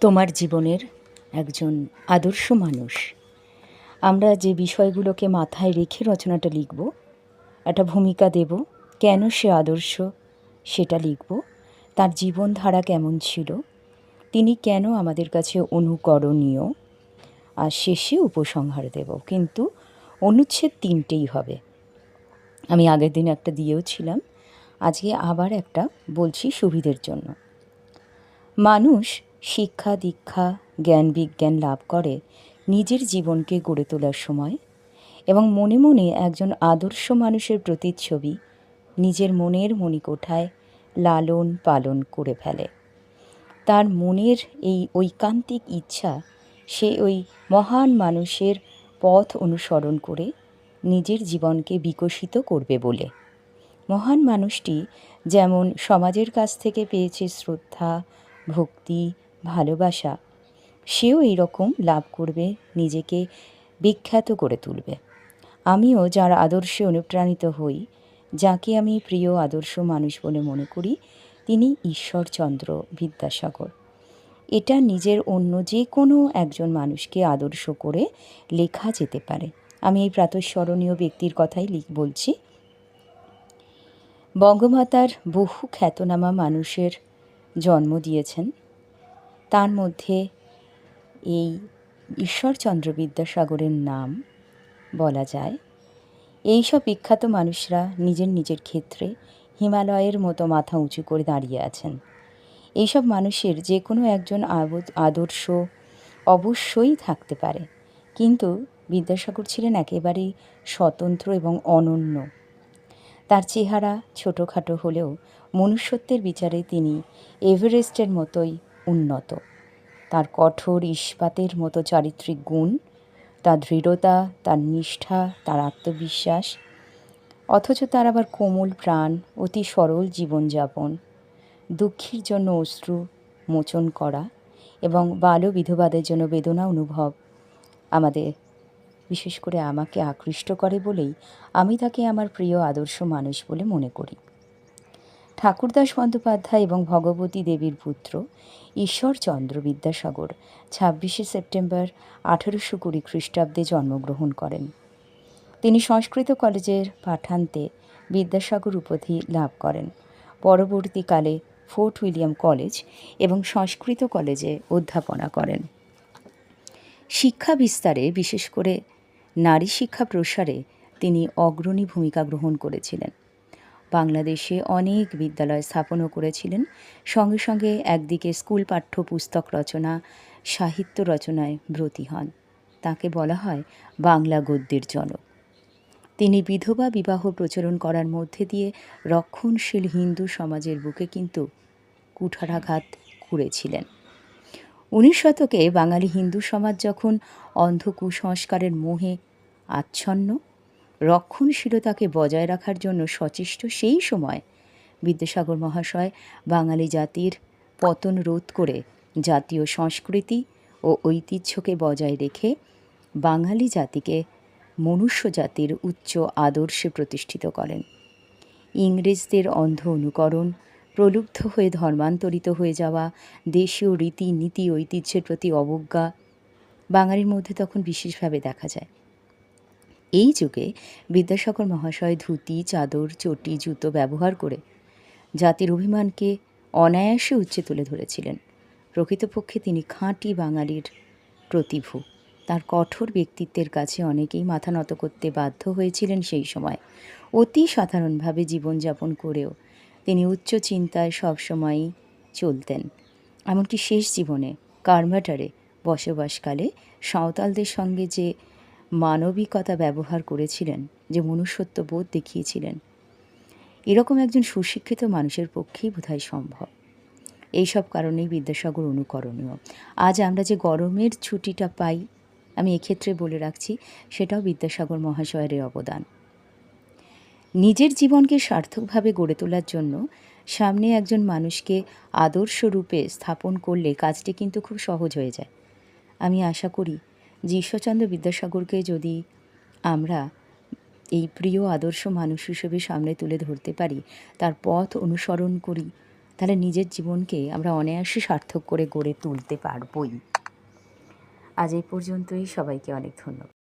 তোমার জীবনের একজন আদর্শ মানুষ। আমরা যে বিষয়গুলোকে মাথায় রেখে রচনাটা লিখব, একটা ভূমিকা দেব, কেন সে আদর্শ সেটা লিখব, তার জীবনধারা কেমন ছিল, তিনি কেন আমাদের কাছে অনুকরণীয়, আর শেষে উপসংহার দেব। কিন্তু অনুচ্ছেদ তিনটেই হবে। আমি আগের দিন একটা দিয়েও ছিলাম, আজকে আবার একটা বলছি সুবিধের জন্য। মানুষ শিক্ষা, দীক্ষা, জ্ঞান, বিজ্ঞান লাভ করে নিজের জীবনকে গড়ে তোলার সময় এবং মনে মনে একজন আদর্শ মানুষের প্রতিচ্ছবি নিজের মনের মণিকোঠায় লালন পালন করে ফেলে। তার মনের এই ঐকান্তিক ইচ্ছা সে ওই মহান মানুষের পথ অনুসরণ করে নিজের জীবনকে বিকশিত করবে বলে। মহান মানুষটি যেমন সমাজের কাছ থেকে পেয়েছে শ্রদ্ধা, ভক্তি ভালোবাসা, সেও এইরকম লাভ করবে, নিজেকে বিখ্যাত করে তুলবে। আমিও যার আদর্শে অনুপ্রাণিত হই, যাকে আমি প্রিয় আদর্শ মানুষ বলে মনে করি, তিনি ঈশ্বরচন্দ্র বিদ্যাসাগর। এটা নিজের অন্য যে কোনো একজন মানুষকে আদর্শ করে লেখা যেতে পারে। আমি এই প্রাতঃস্মরণীয় ব্যক্তির কথাই লিখ, বলছি। বঙ্গমাতার বহু খ্যাতনামা মানুষের জন্ম দিয়েছেন। তার মধ্যে এই ঈশ্বরচন্দ্র বিদ্যাসাগরের নাম বলা যায়। এই সব বিখ্যাত মানুষরা নিজের নিজের ক্ষেত্রে হিমালয়ের মতো মাথা উঁচু করে দাঁড়িয়ে আছেন। এইসব মানুষের যে কোনো একজন আদর্শ অবশ্যই থাকতে পারে। কিন্তু বিদ্যাসাগর ছিলেন একেবারেই স্বতন্ত্র এবং অনন্য। তার চেহারা ছোটোখাটো হলেও মনুষ্যত্বের বিচারে তিনি এভারেস্টের মতোই উন্নত। তার কঠোর ইস্পাতের মতো চারিত্রিক গুণ, তার দৃঢ়তা, তার নিষ্ঠা, তার আত্মবিশ্বাস, অথচ তার আবার কোমল প্রাণ, অতি সরল জীবনযাপন, দুঃখীর জন্য অশ্রু, মোচন করা এবং বাল বিধবাদের জন্য বেদনা অনুভব। আমাদের, বিশেষ করে আমাকে আকৃষ্ট করে বলেই আমি তাকে আমার প্রিয় আদর্শ মানুষ বলে মনে করি। ঠাকুরদাস বন্দ্যোপাধ্যায় এবং ভগবতী দেবীর পুত্র ঈশ্বরচন্দ্র বিদ্যাসাগর ছাব্বিশে সেপ্টেম্বর আঠেরোশো কুড়ি খ্রিস্টাব্দে জন্মগ্রহণ করেন। তিনি সংস্কৃত কলেজের পাঠান্তে বিদ্যাসাগর উপাধি লাভ করেন। পরবর্তীকালে ফোর্ট উইলিয়াম কলেজ এবং সংস্কৃত কলেজে অধ্যাপনা করেন। শিক্ষা বিস্তারে, বিশেষ করে নারী শিক্ষা প্রসারে তিনি অগ্রণী ভূমিকা গ্রহণ করেছিলেন। বাংলাদেশে অনেক বিদ্যালয় স্থাপনও করেছিলেন। সঙ্গে সঙ্গে একদিকে স্কুল পাঠ্য পুস্তক রচনা, সাহিত্য রচনায় ব্রতী হন। তাকে বলা হয় বাংলা গদ্যের জনক। তিনি বিধবা বিবাহ প্রচলন করার মধ্যে দিয়ে রক্ষণশীল হিন্দু সমাজের বুকে কিন্তু কুঠারাঘাত করেছিলেন উনিশ শতকে বাঙালি হিন্দু সমাজ যখন অন্ধ কুসংস্কারের মোহে আচ্ছন্ন রক্ষণশীলতাকে বজায় রাখার জন্য সচেষ্ট সেই সময় বিদ্যাসাগর মহাশয় বাঙালি জাতির পতন রোধ করে জাতীয় সংস্কৃতি ও ঐতিহ্যকে বজায় রেখে বাঙালি জাতিকে মনুষ্য জাতির উচ্চ আদর্শে প্রতিষ্ঠিত করেন। ইংরেজদের অন্ধ অনুকরণ, প্রলুব্ধ হয়ে ধর্মান্তরিত হয়ে যাওয়া, দেশীয় রীতি নীতি ঐতিহ্যের প্রতি অবজ্ঞা বাঙালির মধ্যে তখন বিশেষভাবে দেখা যায়। এই যুগে বিদ্যাসাগর মহাশয় ধুতি, চাদর, চটি, জুতো ব্যবহার করে জাতির অভিমানকে অনায়াসে উচ্চে তুলে ধরেছিলেন। প্রকৃতপক্ষে তিনি খাঁটি বাঙালির প্রতিভু। তার কঠোর ব্যক্তিত্বের কাছে অনেকেই মাথা নত করতে বাধ্য হয়েছিলেন সেই সময়। অতি সাধারণভাবে জীবনযাপন করেও তিনি উচ্চ চিন্তায় সবসময়ই চলতেন। এমনকি শেষ জীবনে কারমাটারে বসবাসকালে সাঁওতালদের সঙ্গে যে মানবিকতা ব্যবহার করেছিলেন, যে মনুষ্যত্ব বোধ দেখিয়েছিলেন। এরকম একজন সুশিক্ষিত মানুষের পক্ষেই বোধহয় সম্ভব। এইসব কারণেই বিদ্যাসাগর অনুকরণীয়। আজ আমরা যে গরমের ছুটিটা পাই, আমি এক্ষেত্রে বলে রাখছি, সেটাও বিদ্যাসাগর মহাশয়ের অবদান। নিজের জীবনকে সার্থকভাবে গড়ে তোলার জন্য সামনে একজন মানুষকে আদর্শ রূপে স্থাপন করলে কাজটি কিন্তু খুব সহজ হয়ে যায়। আমি আশা করি ঈশ্বরচন্দ্র বিদ্যাসাগরকে যদি আমরা এই প্রিয় আদর্শ মানুষ হিসেবে সামনে তুলে ধরতে পারি, তার পথ অনুসরণ করি, তাহলে নিজের জীবনকে আমরা অনায়াসে সার্থক করে গড়ে তুলতে পারবই। আজ এই পর্যন্তই। সবাইকে অনেক ধন্যবাদ।